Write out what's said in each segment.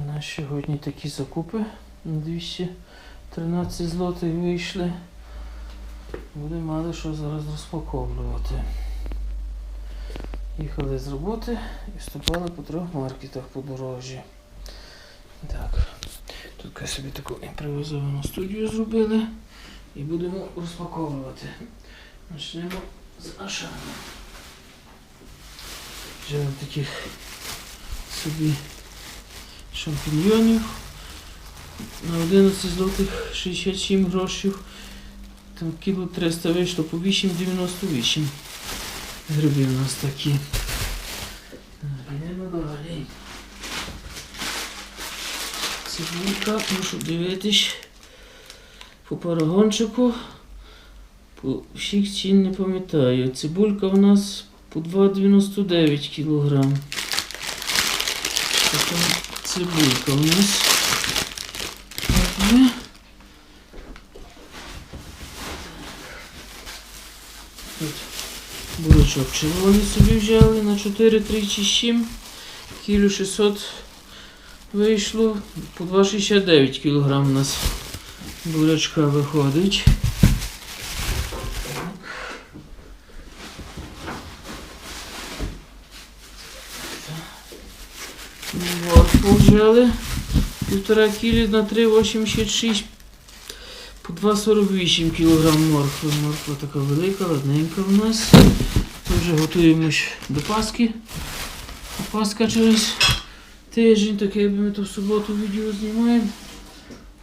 у нас сьогодні такі закупи. на 213 злотих вийшли. Будемо мали що зараз розпаковувати. Їхали з роботи і вступали по трьох маркетах по дорожі. Так. Тут собі таку імпровізовану студію зробили і будемо розпаковувати. Почнемо з Ашану. Взяли таких собі шампіньйонів на 11 злотих 67 грошів. Там кіло 300 вийшло по 8,98 гриби у нас такі. Так, Йдемо далі. Цибулька, мушу дивитись по парагончику. По всіх цін не пам'ятаю. Цибулька у нас по 2,99 кілограм. Така цибулька у нас. Є. Тут бурячок червоний собі взяли на 4 37 кіло 600 вийшло. По 2,69 кілограм у нас бурячка виходить. Моркву взяли. Півтора кілі на 3,86 по 2,48 кг моркви. Морква така велика, ладненька в нас. Ми вже готуємось до Пасхи. А Пасха через тиждень, так якби ми то в суботу відео знімаємо.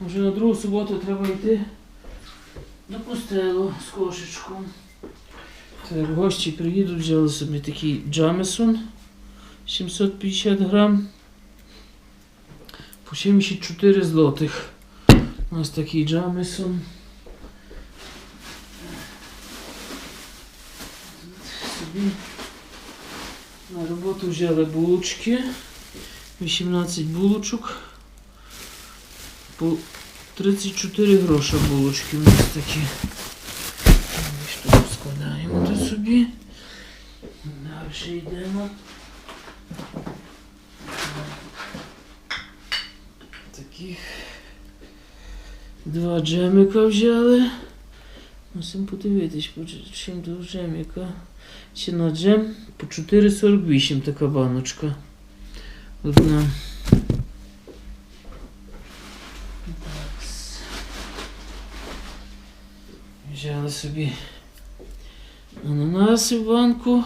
Вже на другу суботу треба йти до костелу з кошечком. Так, гості приїдуть, взяли собі такий Джамесон 750 грам. По 74 злотих. У нас такий Джамесон. Собі на роботу взяли булочки. 18 булочок. По 34 гроша булочки у нас такі. Ми тут складаємо до собі. Далі йдемо. Таких два джемика взяли. Мусимо подивитись, по ч- чим до джеміка. Ціна джем по 4,48 така баночка. Одна. Такс. Взяли собі ананаси в банку.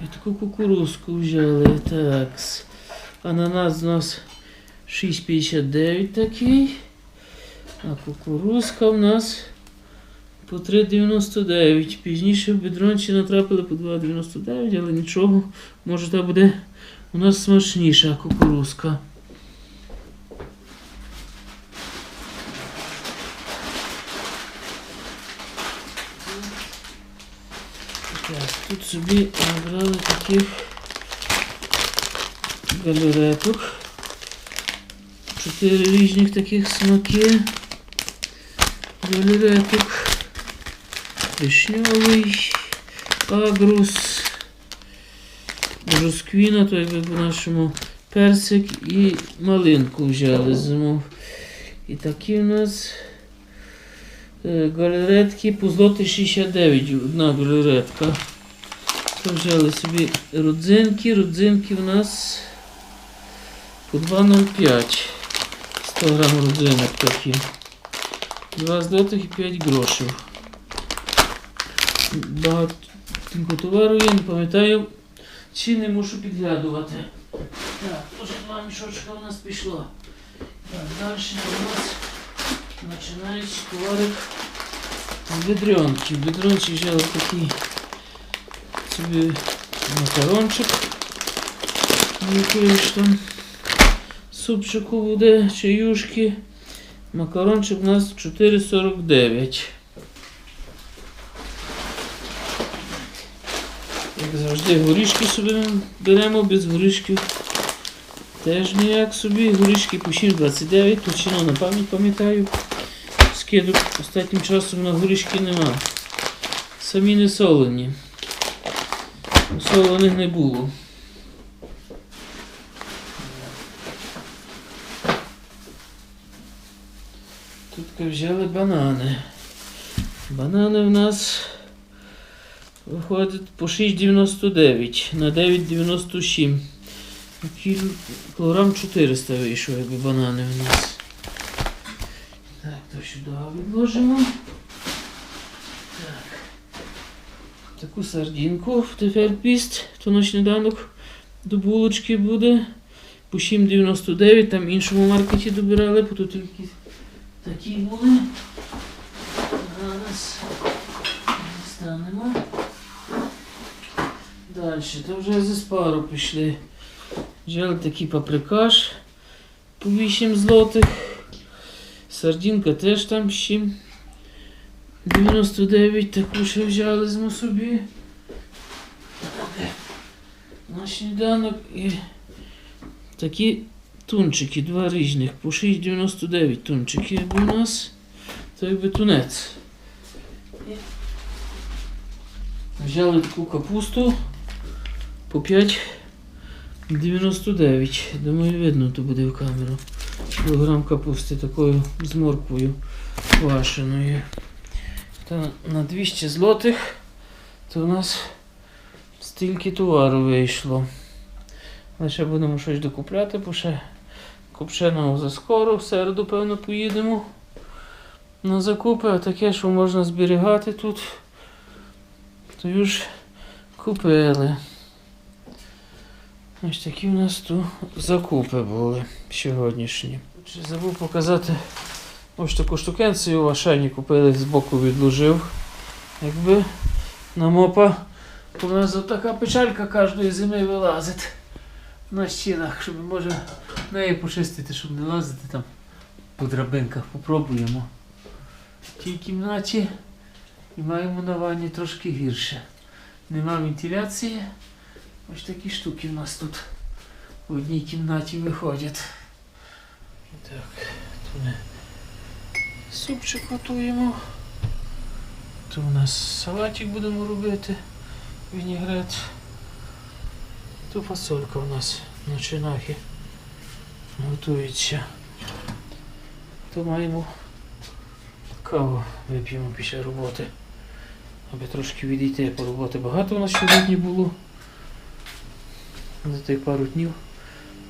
І таку кукурузку взяли. Такс. Ананас у нас 6,59 такий. А кукурузка у нас по 3,99. Пізніше в бедрончі натрапили по 2,99, але нічого. Може та буде у нас смачніша кукурузка. Тут собі набрали таких галереток. Чотири різних таких смаки. Галереток. Вишньовий, агрус, Жосквіна, то якби по-нашому персик і малинку взяли зиму. І такі у нас е, галеретки по злоти 69, одна галеретка. То взяли собі родзинки. Родзинки у нас по 2,05. 100 грам родзинок такі. 2 злотих і 5 грошей. Багато товару є, не пам'ятаю. Ціни мушу підглядувати. Так, вже два мішочка у нас пішло. Так, далі у нас починається товарик ведренки. Ведронки взяли такий собі макарончик. Якийсь там Супчику буде, чаюшки. Макарончик у нас 4,49. Як завжди, горішки собі беремо без горішків. Теж ніяк собі. Горішки по 6,29, точно на пам'ять пам'ятаю. Скидок останнім часом на горішки нема. Самі не солені. Солених не було. Тут взяли банани. Банани в нас виходить по 6,99 на 9,97. Кілограм 400 вийшов, якби банани в нас. Так, то сюди відложимо. Так. Таку сардинку тепер піст, то на сніданок до булочки буде. По 7,99, там іншому маркеті добирали, бо тут тільки такі були. Зараз станемо. Далі, то вже зі спару пішли. Взяли такий паприкаш по 8 злотих. Сардинка теж там ще 99, таку ще взяли з собі. На сніданок і такі тунчики, два різних, по 6,99 тунчики якби у нас. То якби тунець. Взяли таку капусту по 5,99. Думаю, видно то буде в камеру. Кілограм капусти такою з морквою квашеною. Та на 200 злотих то у нас стільки товару вийшло. Лише будемо щось докупляти, бо ще копченого за скоро, в середу, певно, поїдемо на закупи, а таке, що можна зберігати тут, то ж купили. Ось такі у нас тут закупи були сьогоднішні. Забув показати ось таку штукенцію в Ашані купили, збоку відложив. Якби на мопа у нас така печалька кожної зими вилазить на стінах, щоб може неї почистити, щоб не лазити там по драбинках. Попробуємо. В тій кімнаті і маємо на ванні трошки гірше. Нема вентиляції. Ось такі штуки в нас тут в одній кімнаті виходять. Так, тут ми супчик готуємо. Тут у нас салатик будемо робити. Вінігрет. Тут фасолька у нас на чинахі готується. То маємо каву вип'ємо після роботи. Аби трошки відійти по роботи. Багато у нас сьогодні було. За тих пару днів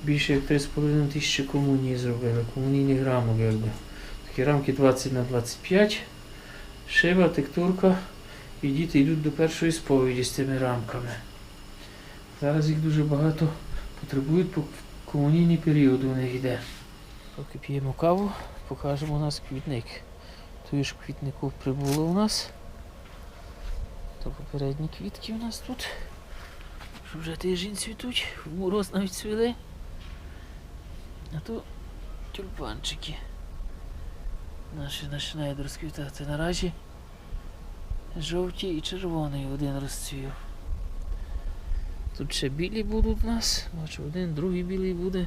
більше як 3,5 тисячі комунії зробили. Комунійних рамок якби. Такі рамки 20 на 25. Шива, тектурка. І діти йдуть до першої сповіді з цими рамками. Зараз їх дуже багато потребують, по комунійний період у них йде. Поки п'ємо каву, покажемо у нас квітник. Тої ж квітнику прибуло у нас. То попередні квітки у нас тут. Що вже тиждень цвітуть, мороз навіть цвіли. А то тюльпанчики. Наші починають розквітати. Наразі жовті і червоний один розцвів. Тут ще білі будуть у нас. Бачу, один, другий білий буде.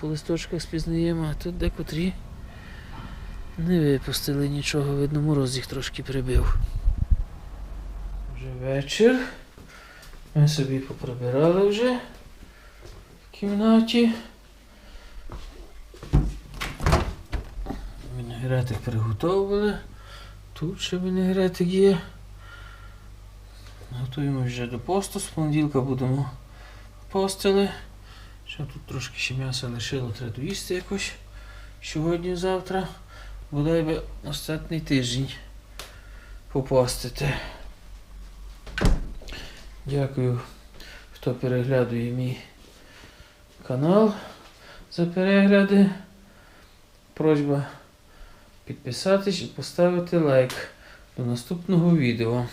По листочках спізнаємо, а тут декотрі не випустили нічого, видно, мороз їх трошки прибив. Вже вечір. Ми собі поприбирали вже в кімнаті. Вінегретик приготовили. Тут ще вінегретик є. Готуємо вже до посту. З понеділка будемо постили. Ще тут трошки ще м'яса лишило, треба доїсти якось сьогодні-завтра. Бодай би останній тиждень попостити. Дякую, хто переглядує мій канал за перегляди. Просьба підписатись і поставити лайк до наступного відео.